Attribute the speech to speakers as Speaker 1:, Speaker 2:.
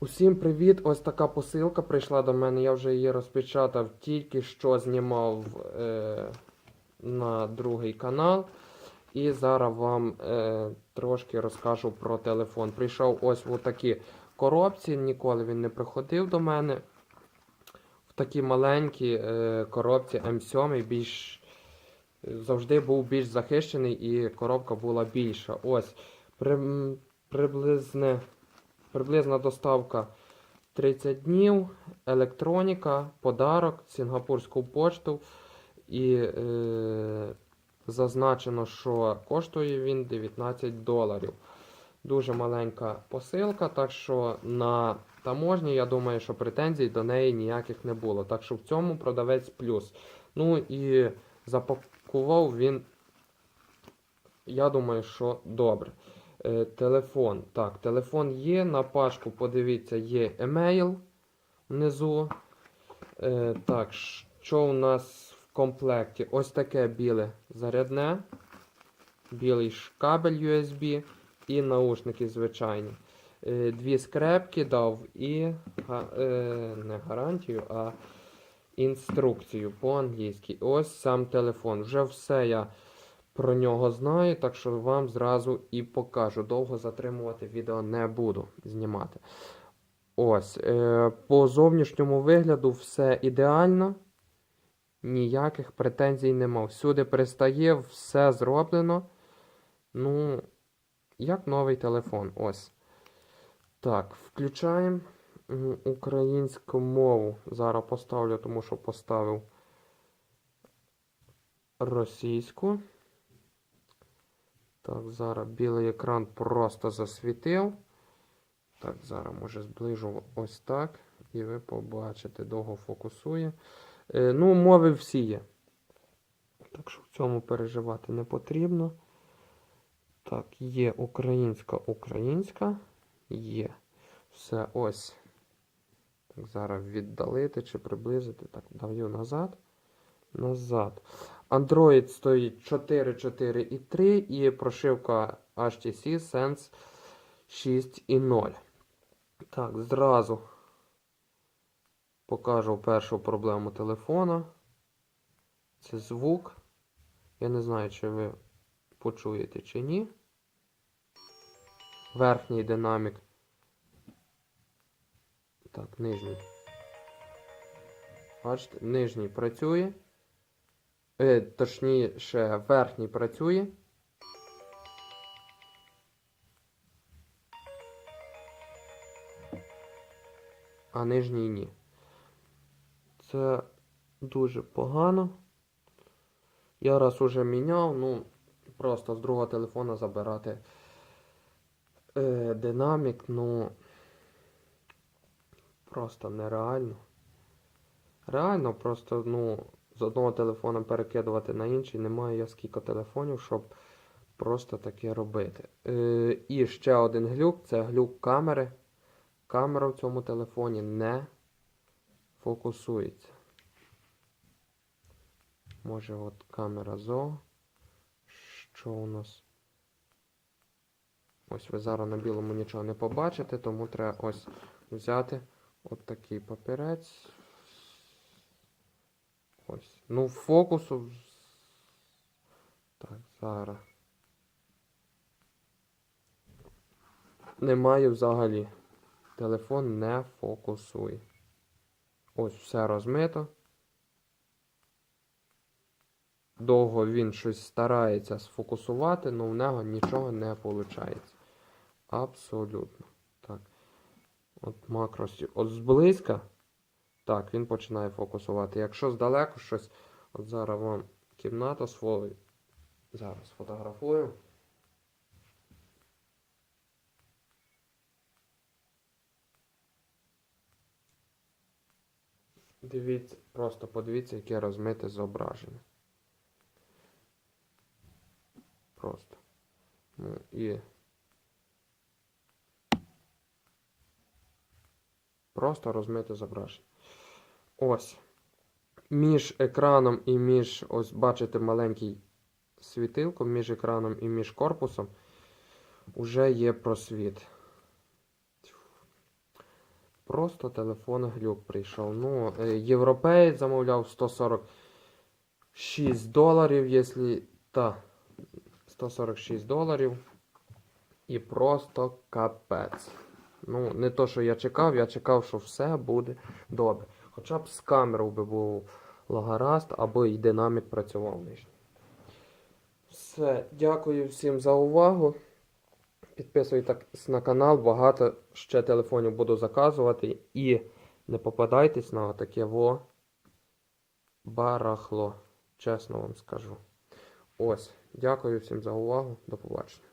Speaker 1: Усім привіт! Ось така посилка прийшла до мене. Я вже її розпечатав, тільки що знімав е, на другий канал. І зараз вам е, трошки розкажу про телефон. Прийшов ось в такі коробці, ніколи він не приходив до мене. В такі маленькі е, коробці М7 більш завжди був більш захищений і коробка була більша. Ось при, приблизне, приблизна доставка 30 днів, електроніка, подарок, Сінгапурську пошту. І е, зазначено, що коштує він 19 доларів. Дуже маленька посилка, так що на таможні, я думаю, що претензій до неї ніяких не було. Так що в цьому продавець плюс. Ну і запакував він, я думаю, що добре. Е, телефон. Так, телефон є. На пачку, подивіться, є емейл внизу. Е, так, що у нас в комплекті? Ось таке біле зарядне, білий кабель USB і наушники звичайні. Е, дві скрепки дав і не гарантію, а інструкцію по-англійськи. Ось сам телефон. Вже все я про нього знаю, так що вам зразу і покажу. Довго затримувати відео не буду знімати. Ось. Е, по зовнішньому вигляду все ідеально. Ніяких претензій нема. Всюди пристає, все зроблено. Ну, як новий телефон. Ось. Так, включаємо українську мову. Зараз поставлю, тому що поставив російську. Так, зараз білий екран просто засвітив. Так, зараз може зближу ось так. І ви побачите, довго фокусує. Е, ну, мови всі є. Так що в цьому переживати не потрібно. Так, є українська, українська. Є. Все ось. Так, зараз віддалити чи приблизити. Так, даю назад. Назад. Android стоїть 4.4 і 3 і прошивка HTC Sense 6.0. Так, зразу покажу першу проблему телефона. Це звук. Я не знаю, чи ви почуєте чи ні. Верхній динамік. Так, нижній. Бачите, нижній працює. Е, точніше, верхній працює. А нижній ні. Це дуже погано. Я раз уже міняв, ну, просто з другого телефона забирати е, динамік, ну просто нереально. Реально, просто, ну, з одного телефона перекидувати на інший. Немає я скільки телефонів, щоб просто таке робити. Е, і ще один глюк це глюк камери. Камера в цьому телефоні не фокусується. Може, от камера ЗО. Що у нас? Ось ви зараз на білому нічого не побачите, тому треба ось взяти от такий папірець. Ось. Ну, фокусу. Так, зараз. Немає взагалі. Телефон не фокусує. Ось все розмито. Довго він щось старається сфокусувати, але в нього нічого не виходить. Абсолютно. Так. От макрості. От зблизька. Так, він починає фокусувати. Якщо здалеку щось. От зараз вам кімната свою. Зараз фотографую. Дивіться, просто подивіться, яке розмите зображення. Просто. Ну і. Просто розмите зображення. Ось. Між екраном і між, ось бачите, маленький світилко, між екраном і між корпусом вже є просвіт. Просто телефон глюк прийшов. Ну, е, європеєць замовляв 146 доларів, якщо. Та, 146 доларів. І просто капець. Ну, не то, що я чекав, я чекав, що все буде добре. Хоча б з камерою би був гаразд, або і динамік працював нижній. Все, дякую всім за увагу. Підписуйтесь на канал, багато ще телефонів буду заказувати. І не попадайтесь на таке во барахло. Чесно вам скажу. Ось, дякую всім за увагу. До побачення.